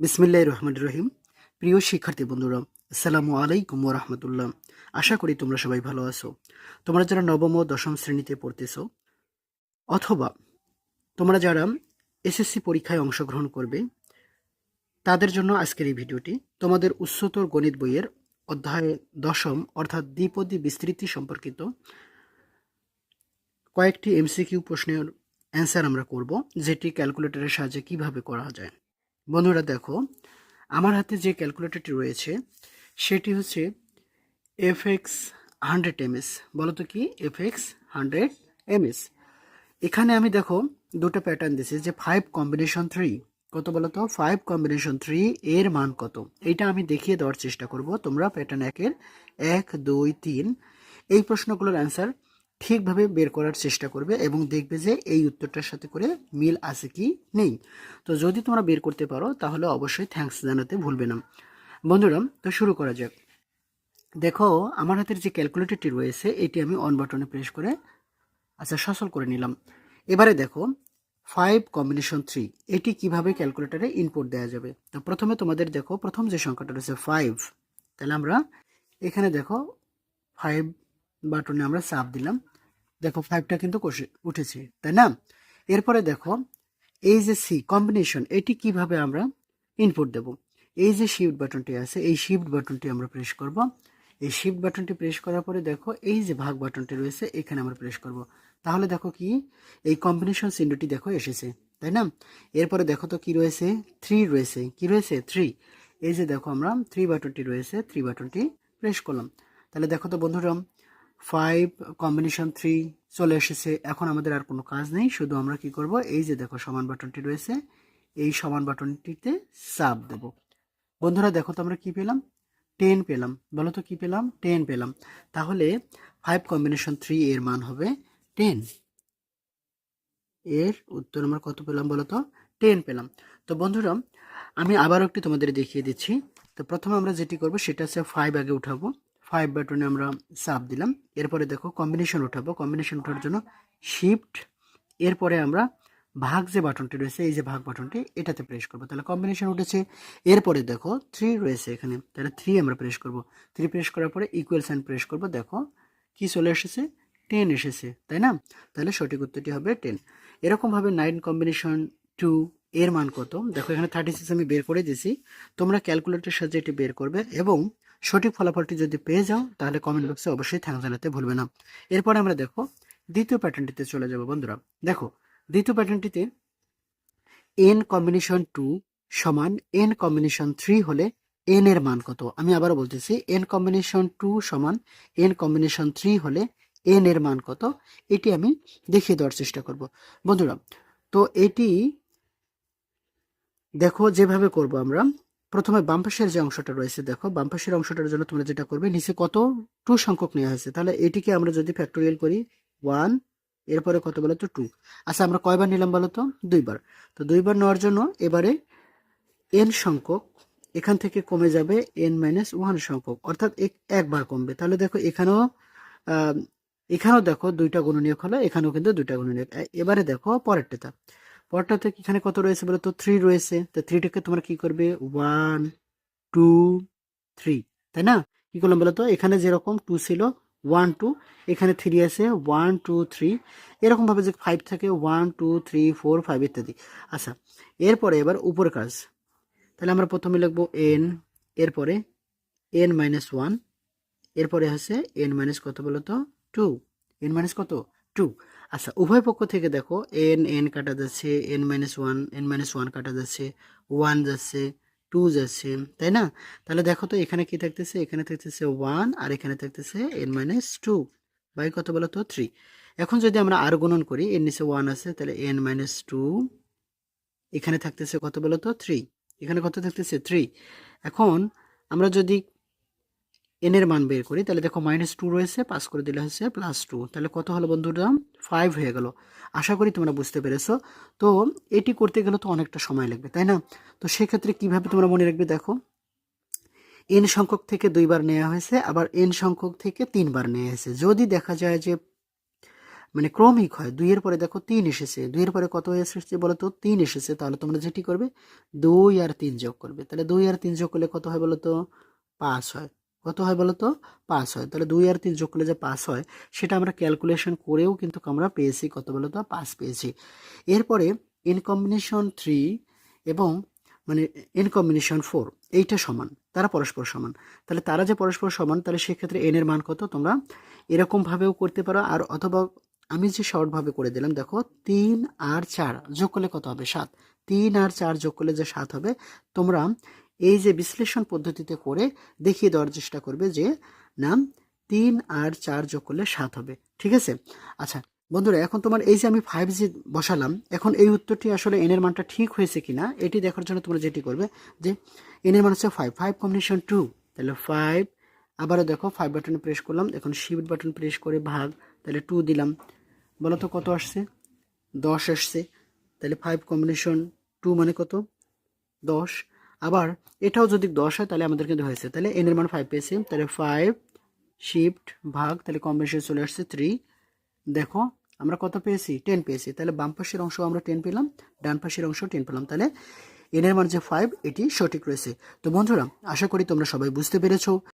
বিসমিল্লাহ রহমান রহিম। প্রিয় শিক্ষার্থী বন্ধুরা, আসসালামু আলাইকুম রহমতুল্লাহ। আশা করি তোমরা সবাই ভালো আছো। তোমরা যারা নবম ও দশম শ্রেণীতে পড়তেছো, অথবা তোমরা যারা এসএসসি পরীক্ষায় অংশগ্রহণ করবে, তাদের জন্য আজকের এই ভিডিওটি তোমাদের উচ্চতর গণিত বইয়ের অধ্যায় দশম, অর্থাৎ দ্বিপদী বিস্তৃতি সম্পর্কিত কয়েকটি এমসিকিউ প্রশ্নের অ্যান্সার আমরা করব, যেটি ক্যালকুলেটরের সাহায্যে কীভাবে করা যায়। বন্ধুরা দেখো, আমার হাতে যে ক্যালকুলেটরটি রয়েছে, সেটি হচ্ছে এফ এক্স হান্ড্রেড এমএস। বলো তো কি? F X hundred MS. এখানে আমি দেখো দুটো প্যাটার্ন দিয়েছি, যে ফাইভ কম্বিনেশন থ্রি কত বলো তো? ফাইভ কম্বিনেশন থ্রি এর মান কত? এইটা আমি দেখিয়ে দেওয়ার চেষ্টা করব, তোমরা প্যাটার্ন একের এক, দুই, তিন। এই প্রশ্নগুলোর অ্যান্সার ঠিকভাবে বের করার চেষ্টা করবে এবং দেখবে যে এই উত্তরটার সাথে করে মিল আছে কি নেই। তো যদি তোমরা বের করতে পারো, তাহলে অবশ্যই থ্যাঙ্কস জানাতে ভুলবে না। বন্ধুরা, তো শুরু করা যাক। দেখো, আমার হাতের যে ক্যালকুলেটরটি রয়েছে, এটি আমি অন বাটনে প্রেস করে আচ্ছা সচল করে নিলাম। এবারে দেখো ফাইভ কম্বিনেশন থ্রি এটি কীভাবে ক্যালকুলেটরে ইনপুট দেওয়া যাবে? তো প্রথমে তোমাদের দেখো, প্রথম যে সংখ্যাটা রয়েছে ফাইভ তাহলে আমরা এখানে দেখো ফাইভ বাটনে আমরা চাপ দিলাম। দেখো ফাইভটা কিন্তু উঠেছে, তাই না? এরপরে দেখো, এই যে সি কম্বিনেশন এটি কীভাবে আমরা ইনপুট দেব? এই যে শিফট বাটনটি আছে, এই শিফট বাটনটি আমরা প্রেস করব। এই শিফট বাটনটি প্রেস করার পরে দেখো, এই যে ভাগ বাটনটি রয়েছে, এখানে আমরা প্রেস করব। তাহলে দেখো কি, এই কম্বিনেশন চিহ্নটি দেখো এসেছে, তাই না? এরপরে দেখো তো কি রয়েছে থ্রি রয়েছে, কি রয়েছে? থ্রি এই যে দেখো আমরা থ্রি বাটনটি রয়েছে থ্রি বাটনটি প্রেস করলাম। তাহলে দেখো তো বন্ধুরা ফাইভ কম্বিনেশন থ্রি চলে এসেছে। এখন আমাদের আর কোনো কাজ নেই, শুধু আমরা কি করব? এই যে দেখো, সমান বাটনটি রয়েছে। এই সমান বাটনটিতে চাপ দেব। বন্ধুরা, দেখো তো আমরা কি পেলাম? টেন পেলাম। বলো তো কি পেলাম? টেন পেলাম। তাহলে ফাইভ কম্বিনেশন থ্রি এর মান হবে টেন এর উত্তর আমরা কত পেলাম বলো তো? টেন পেলাম। তো বন্ধুরা, আমি আবারও একটি তোমাদের দেখিয়ে দিচ্ছি। তো প্রথমে আমরা যেটি করব, সেটা হচ্ছে ফাইভ আগে উঠাবো। ফাইভ বাটনে আমরা চাপ দিলাম। এরপরে দেখো কম্বিনেশন উঠাবো। কম্বিনেশন ওঠার জন্য শিফট এরপরে আমরা ভাগ যে বাটনটি রয়েছে, এই যে ভাগ বাটনটি এটাতে প্রেস করব। তাহলে কম্বিনেশন উঠেছে। এরপরে দেখো থ্রি রয়েছে এখানে। তাহলে থ্রি আমরা প্রেস করব। থ্রি প্রেস করার পরে ইকুয়াল সাইন প্রেস করব। দেখো কি চলে এসেছে? টেন এসেছে, তাই না? তাহলে সঠিক উত্তরটি হবে টেন এরকমভাবে নাইন কম্বিনেশন টু এর মান কত? দেখো এখানে থার্টি সিক্স আমি বের করে দিয়েছি। তোমরা ক্যালকুলেটরের সাহায্যে এটি বের করবে এবং সঠিক ফলাফলটি যদি পেয়ে যাও, তাহলে কমেন্ট বক্সে অবশ্যই থ্যাংক জানাতে ভুলবে না। এরপরে আমরা দেখো, দ্বিতীয় প্যাটার্নটিতে চলে যাব বন্ধুরা। দেখো, দ্বিতীয় প্যাটার্নটিতে এন কম্বিনেশন টু সমান এন কম্বিনেশন থ্রি হলে এন এর মান কত? আমি আবারও বলতেছি এন কম্বিনেশন টু সমান এন কম্বিনেশন থ্রি হলে এন এর মান কত? এটি আমি দেখিয়ে দেওয়ার চেষ্টা করব। বন্ধুরা, তো এটি দেখো যেভাবে করব আমরা। প্রথমে বাম পাশের যে অংশটা রয়েছে, দেখো, বাম পাশের অংশটার জন্য তোমরা যেটা করবে, নিচে কত টু সংখ্যক নেওয়া হয়েছে, তাহলে এটিকে আমরা যদি ফ্যাক্টোরিয়াল করি ওয়ান এরপরে কত বলো তো টু আচ্ছা আমরা কয়বার নিলাম বলো তো? দুইবার। তো দুইবার নেওয়ার জন্য এবারে এন সংখ্যক, এখান থেকে কমে যাবে এন মাইনাস ওয়ান সংখ্যক, অর্থাৎ এক- একবার কমবে। তাহলে দেখো, এখানেও এখানেও দেখো দুইটা গুণনীয়ক হলো, এখানেও কিন্তু দুইটা গুণনীয়ক। এ- এবারে দেখো পরেরটা। পরেরটাতে এখানে কত রয়েছে বলো তো? থ্রি রয়েছে। তো থ্রিটাকে তোমরা কি করবে? ওয়ান টু থ্রি তাই না? কি করলাম বলো তো? এখানে যেরকম টু ছিল ওয়ান টু এখানে থ্রি আছে ওয়ান টু থ্রি এরকম ভাবে যে ফাইভ থাকে one two three four five ইত্যাদি। আচ্ছা এরপরে এবার উপর কাজ। তাহলে আমরা প্রথমে লিখব এন এরপরে এন মাইনাস ওয়ান এরপরে হচ্ছে এন মাইনাস কত বলো তো? টু এন মাইনাস কত? টু আচ্ছা উভয় পক্ষ থেকে দেখো এন এন কাটা যাচ্ছে N minus one N minus one কাটা যাচ্ছে ওয়ান যাচ্ছে টু যাচ্ছে, তাই না? তাহলে দেখো তো এখানে কি থাকতেছে? এখানে থাকতেছে ওয়ান আর এখানে থাকতেছে এন মাইনাস টু বাই কত বলো তো? থ্রি এখন যদি আমরা আর গুণন করি এর নিচে ওয়ান আছে, তাহলে এন মাইনাস টু এখানে থাকতেছে কত বলো তো? থ্রি এখানে কত থাকতেছে? থ্রি এখন আমরা যদি এন এর মান বের করি, তাহলে দেখো মাইনাস টু রয়েছে পাস করে দিলে হচ্ছে প্লাস টু তাহলে কত হলো বন্ধুরা ফাইভ হয়ে গেল। আশা করি তোমরা বুঝতে পেরেছ। তো এটি করতে গেলে তো অনেকটা সময় লাগবে, তাই না? তো সেক্ষেত্রে কীভাবে তোমরা মনে রাখবে দেখো? এন সংখ্যক থেকে দুইবার নেওয়া হয়েছে, আবার এন সংখ্যক থেকে তিনবার নেওয়া হয়েছে। যদি দেখা যায় যে মানে ক্রমিক হয়, দুইয়ের পরে দেখো তিন এসেছে, দুইয়ের পরে কত এসেছে বলো তো তিন এসেছে, তাহলে তোমরা যেটি করবে, দুই আর তিন যোগ করবে। তাহলে দুই আর তিন যোগ করলে কত হয় বলো তো পাঁচ হয়। কত হয় বলো তো পাঁচ হয়। তাহলে দুই আর তিন যোগ করলে যে পাঁচ হয়, সেটা আমরা ক্যালকুলেশন করেও কিন্তু আমরা পেয়েছি। কত বলো তো পাঁচ পেয়েছি। এরপরে ইন কম্বিনেশন থ্রি এবং মানে ইন কম্বিনেশন ফোর এইটা সমান। তারা পরস্পর সমান। তাহলে তারা যে পরস্পর সমান, তাহলে সেক্ষেত্রে এন এর মান কত? তোমরা এরকমভাবেও করতে পারো। আর অথবা আমি যে শর্টভাবে করে দিলাম, দেখো, তিন আর চার যোগ করলে কত হবে? সাত। তিন আর চার যোগ করলে যে সাত হবে, তোমরা এই যে বিশ্লেষণ পদ্ধতিতে করে দেখিয়ে দেওয়ার চেষ্টা করবে যে না তিন আর চার যোগ করলে সাত হবে। ঠিক আছে? আচ্ছা বন্ধুরা, এখন তোমার এই যে আমি ফাইভ জি বসালাম, এখন এই উত্তরটি আসলে এনের মানটা ঠিক হয়েছে কিনা, এটি দেখার জন্য তোমরা যেটি করবে যে এনের মান হচ্ছে ফাইভ ফাইভ কম্বিনেশন টু তাহলে ফাইভ আবারও দেখো ফাইভ বাটন প্রেস করলাম, এখন শিফট বাটন প্রেস করে ভাগ, তাহলে টু দিলাম। বলো তো কত আসছে? দশ আসছে। তাহলে ফাইভ কম্বিনেশন টু মানে কত? দশ। আবার এটাও যদি দশ হয়, তাহলে আমাদের কিন্তু হয়েছে। তাহলে এনের মান ফাইভ পেয়েছি। তাহলে ফাইভ শিফট ভাগ, তাহলে কম কম্বিনেশন চলে আসছে থ্রি দেখো, আমরা কত পেয়েছি? টেন পেয়েছি। তাহলে বাম পাশের অংশ আমরা টেন পেলাম, ডান পাশের অংশ টেন পেলাম। তাহলে এনের মান যে ফাইভ এটি সঠিক রয়েছে। তো বন্ধুরা, আশা করি তোমরা সবাই বুঝতে পেরেছ।